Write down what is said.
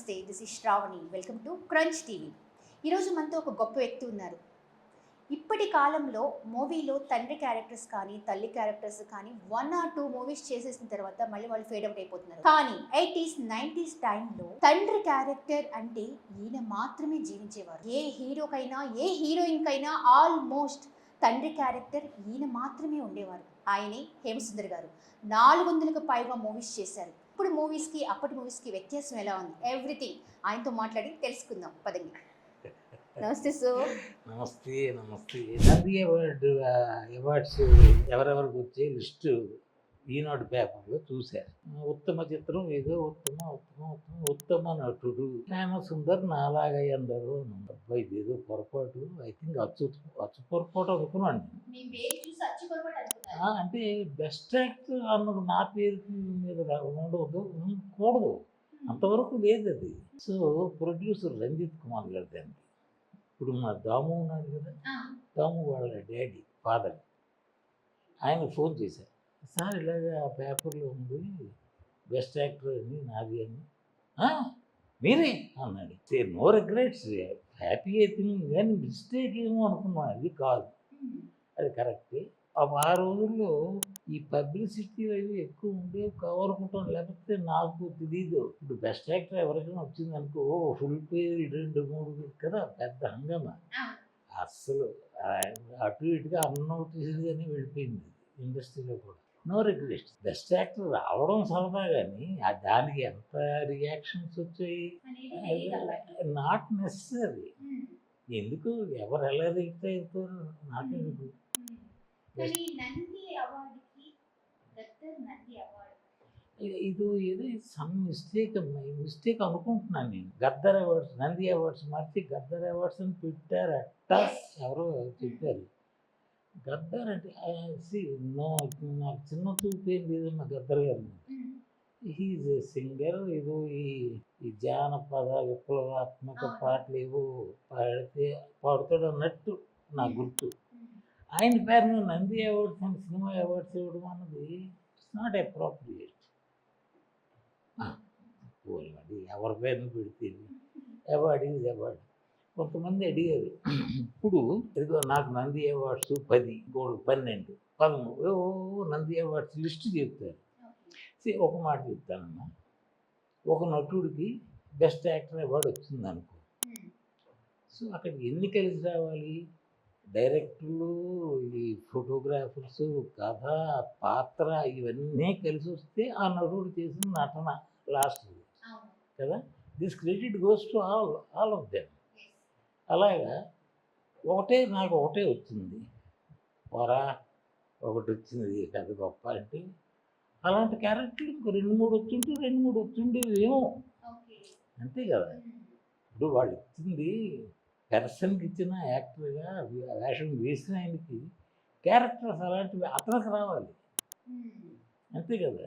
నమస్తే this is Sravani welcome to Crunch TV ఈరోజు మనతో ఒక గొప్ప వ్యక్తి ఉన్నారు. ఇప్పటి కాలంలో మూవీలో తండ్రి క్యారెక్టర్స్ కానీ తల్లి క్యారెక్టర్స్ కానీ వన్ ఆర్ టూ మూవీస్ చేసేసిన తర్వాత మళ్ళీ వాళ్ళు ఫేడ్ అవుట్ అయిపోతున్నారు. కానీ ఎయిటీస్ నైంటీస్ టైంలో తండ్రి క్యారెక్టర్ అంటే ఈయన మాత్రమే జీవించేవారు. ఏ హీరోకైనా ఏ హీరోయిన్ కైనా ఆల్మోస్ట్ తండ్రి క్యారెక్టర్ ఈయన మాత్రమే ఉండేవారు. ఆయనే హేమసుందర్ గారు. నాలుగు వందలకు పైగా మూవీస్ చేశారు. ఇప్పుడు మూవీస్కి అప్పటి మూవీస్కి వ్యత్యాసం ఎలా ఉంది? ఎవ్రీథింగ్ ఆయనతో మాట్లాడి తెలుసుకుందాం. పదండి. నమస్తే సో. నమస్తే నమస్తే. అవార్డ్స్ ఎవరెవరికి వచ్చే లిస్టు ఈనాడు పేపర్లో చూశారు. ఉత్తమ చిత్రం ఏదో ఉత్తమ ఉత్తమ ఉత్తమ ఉత్తమ నటుడు శ్యామ సుందర్ నాలాగా ఎందరో అని ఉంది. అబ్బా ఇదేదో పొరపాటు. ఐ థింక్ అచ్చు అచ్చు పొరపాటు అనుకున్నాను అంటే బెస్ట్ యాక్టర్ అన్నది నా పేరు మీద ఉండవద్దు ఉండకూడదు. అంతవరకు లేదు అది. సో ప్రొడ్యూసర్ రంజిత్ కుమార్ గారి దానికి ఇప్పుడు మా దాము ఉన్నాడు కదా. దాము వాళ్ళ డాడీ ఫాదర్. ఆయన ఫోన్ చేశారు. సార్ ఇలాగ ఆ పేపర్లో ఉంది బెస్ట్ యాక్టర్ అని నాది అని. "ఆ, మీరే? అన్నాడు. సే నో రిగ్రెట్స్ హ్యాపీ అవుతుంది కానీ మిస్టేక్ ఏమో అనుకున్నాను అది కాదు. అది కరెక్టే. ఆ రోజుల్లో ఈ పబ్లిసిటీ అవి ఎక్కువ ఉండేవి కావాలనుకుంటాం లేకపోతే నాకు తెలియదు ఇప్పుడు బెస్ట్ యాక్టర్ ఎవరికైనా వచ్చింది అనుకో ఫుల్ పేజ్ రెండు మూడు కదా పెద్ద హంగామా. అస్సలు అటు ఇటుగా అన్నోటీస్గానే వెళ్ళిపోయింది ఇండస్ట్రీలో కూడా. నో రిగ్రెట్స్ బెస్ట్ యాక్టర్ రావడం సరదా కానీ ఆ దానికి ఎంత రియాక్షన్స్ వచ్చాయి? నాట్ నెసరీ ఎందుకు? ఎవరు ఎలా రియాక్ట్ అవుతారు అవార్డు. ఇది- ఇది ఏదో సమ్ మిస్టేక్ మిస్టేక్ అనుకుంటున్నాను నేను. గద్దర్ అవార్డ్స్ నంది అవార్డ్స్ మార్చి గద్దర్ అవార్డ్స్ అని పెట్టారట ఎవరో చెప్పారు. గద్దర్ అంటే సి నో నాకు చిన్న చూపు ఏం లేదమ్మా గద్దర్ గారు. హీజ్ ఏ సింగర్ ఏదో ఈ ఈ జానపద విప్లవాత్మక. పాటలు ఏవో పాడితే పాడుతాడు అన్నట్టు నా గుర్తు. ఆయన పేరును Nandi awards and cinema awards ఇవ్వడం అన్నది ఇట్స్ నాట్ అప్రోప్రియేట్ పోలండి ఎవరి పేరును పెడితే అవార్డ్ ఈజ్ అవార్డ్. కొంతమంది అడిగారు. ఇప్పుడు ఇదిగో నాకు నంది అవార్డ్స్ పది ఇంకోటి పన్నెండు పదమూడు ఓ నంది అవార్డ్స్ లిస్ట్ చెప్తారు. ఒక మాట చెప్తానమ్మా. ఒక నటుడికి బెస్ట్ యాక్టర్ అవార్డు వచ్చింది అనుకో. సో అక్కడ ఎన్ని కలిసి రావాలి? డైరెక్టర్లు ఈ ఫోటోగ్రాఫర్స్ కథ పాత్ర ఇవన్నీ కలిసి వస్తే ఆ నటుడు చేసిన నటన లాస్ట్. కదా? This credit goes to all all of them. అలాగా ఒకటే నాకు ఒకటే వచ్చింది. పోరా ఒకటి వచ్చింది కథ గొప్ప అంటే అలాంటి క్యారెక్టర్లు ఇంకో రెండు మూడు వచ్చింటే రెండు మూడు వచ్చిండేవి ఏమో అంతే కదా. ఇప్పుడు వాళ్ళు ఇచ్చింది పెర్సన్కి ఇచ్చిన యాక్టర్గా వేషం వేసిన ఆయనకి క్యారెక్టర్స్ అలాంటివి అతనికి రావాలి. అంతే కదా.